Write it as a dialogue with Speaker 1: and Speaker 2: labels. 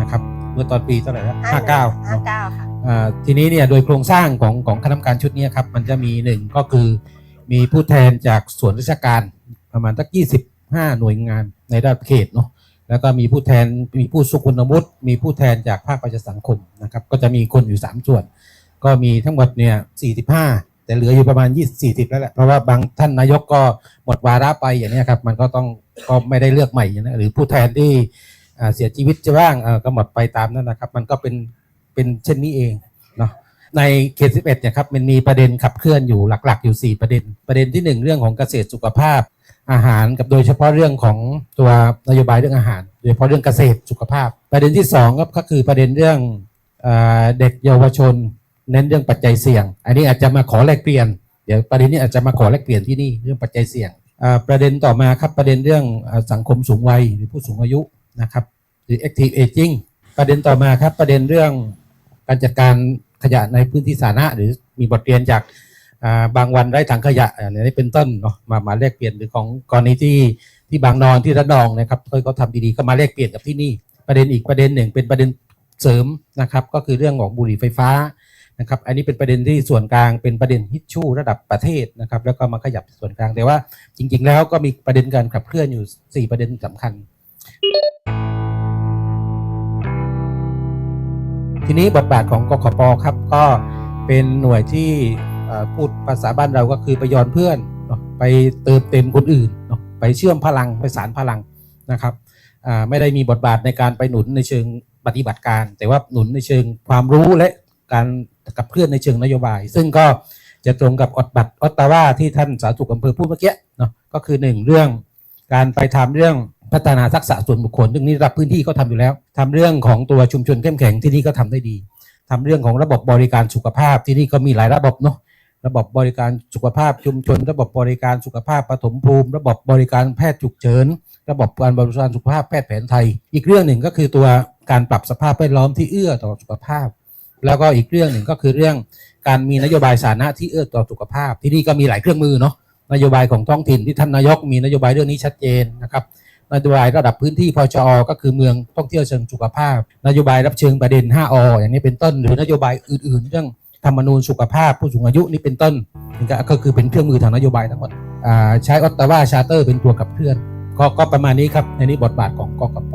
Speaker 1: นะครับเมื่อตอนปีเท่าไหร่นะห้าเก้า
Speaker 2: ห้าเก้าค่ะ
Speaker 1: อ่าทีนี้เนี่ยโดยโครงสร้างของของคณะกรรมการชุดนี้ครับมันจะมีหนึ่งก็คือมีผู้แทนจากส่วนราชการประมาณสัก25หน่วยงานในระดับเขตเนาะแล้วก็มีผู้แทนมีผู้สุขุนวุฒิมีผู้แทนจากภาคประชาสังคมนะครับก็จะมีคนอยู่ 3 ส่วน ก็มีทั้งหมดเนี่ย45 แต่เหลืออยู่ประมาณ 20 40 แล้วแหละเพราะว่าบางท่านนายกก็หมดวาระไปอย่างเนี้ยครับมันก็ต้อง ก็ไม่ได้เลือกใหม่อย่างนี้หรือผู้แทนที่เสียชีวิตจะบ้างก็หมดไปตามนั้นนะครับ มันก็เป็นเป็นเช่นนี้เองเนาะในเขต11เนี่ยครับมันมีประเด็นขับเคลื่อนอยู่หลักๆ อยู่ 4 ประเด็น ประเด็นที่ 1 เรื่องของเกษตรสุขภาพอาหารกับโดยเฉพาะเรื่องของตัวนโยบายเรื่องอาหาร โดยเฉพาะเรื่องเกษตรสุขภาพ ประเด็นที่2ก็คือประเด็นเรื่องเด็กเยาวชน เน้นเรื่องปัจจัยเสี่ยง อันนี้อาจจะมาขอแลกเปลี่ยนเดี๋ยวประเด็นนี้อาจจะมาขอแลกเปลี่ยนที่นี่เรื่องปัจจัยเสี่ยง ประเด็นต่อมาครับประเด็นเรื่องอสังคมสูงวัยหรือผู้สูงอายุนะครับหรือ active aging ประเด็นต่อมาครับประเด็นเรื่องการจัดการขยะในพื้นที่สาธารณะหรือมีบทเรียนจากบางวันไร้ถังขยะอันนี้เป็นต้นเนาะมามาแลกเปลี่ยนหรือของกรณีที่ที่บางนอนที่ระนองนะครับเขาเขาทำดีๆก็มาแลกเปลี่ยนกับที่นี่ ประเด็นอีกประเด็นหนึ่งเป็นประเด็นเสริมนะครับ ก็คือเรื่องของบุหรี่ไฟฟ้า นะครับ อันนี้เป็นประเด็นที่ส่วนกลางเป็นประเด็นฮิตชูระดับประเทศนะครับ แล้วก็มาขยับส่วนกลาง แต่ว่าจริง ๆ แล้วก็มีประเด็นการขับเคลื่อนอยู่ 4 ประเด็นสำคัญ ทีนี้บทบาทของกขปครับก็เป็นหน่วยที่พูดภาษาบ้านเราก็คือไปย้อนเพื่อนไปเติมเต็มคนอื่นไปเชื่อมพลังไปสารพลังนะครับไม่ได้มีบทบาทในการไปหนุนในเชิงปฏิบัติการ แต่ว่าหนุนในเชิงความรู้และ การกับเคลื่อนในเชิงนโยบาย ซึ่งก็จะตรงกับอดบัตรออตตาวาที่ท่านสาธารณสุขอำเภอพูดเมื่อกี้เนาะก็คือหนึ่งเรื่องการไปทำเรื่องพัฒนาทักษะส่วนบุคคลซึ่งนี่รับพื้นที่ก็ทำอยู่แล้วทำเรื่องของตัวชุมชนเข้มแข็งที่นี่ก็ทำได้ดีทำเรื่องของระบบบริการสุขภาพที่นี่ก็มีหลายระบบเนาะระบบบริการสุขภาพชุมชน ระบบบริการสุขภาพปฐมภูมิ ระบบบริการแพทย์ฉุกเฉิน ระบบการบริการสุขภาพแพทย์แผนไทย อีกเรื่องหนึ่งก็คือตัวการปรับสภาพแวดล้อมที่เอื้อต่อสุขภาพ แล้วก็อีกเรื่องหนึ่งก็คือเรื่องการมีนโยบายสาธารณะที่เอื้อต่อสุขภาพ ที่นี่ก็มีหลายเครื่องมือเนาะนโยบายของท้องถิ่นที่ท่านนายกมีนโยบายเรื่องนี้ชัดเจนนะครับนโยบายระดับพื้นที่พชอก็คือเมืองท่องเที่ยวเชิงสุขภาพ นโยบายรับเชิงประเด็น 5ออย่างนี้เป็นต้น หรือนโยบายอื่น ๆ เรื่องธรรมนูญสุขภาพผู้สูงอายุนี่เป็นต้นก็คือเป็นเครื่องมือทางนโยบายทั้งหมดใช้ออตตาวาชาร์เตอร์เป็นตัวขับเคลื่อนก็ประมาณนี้ครับในนี้บทบาทของกกป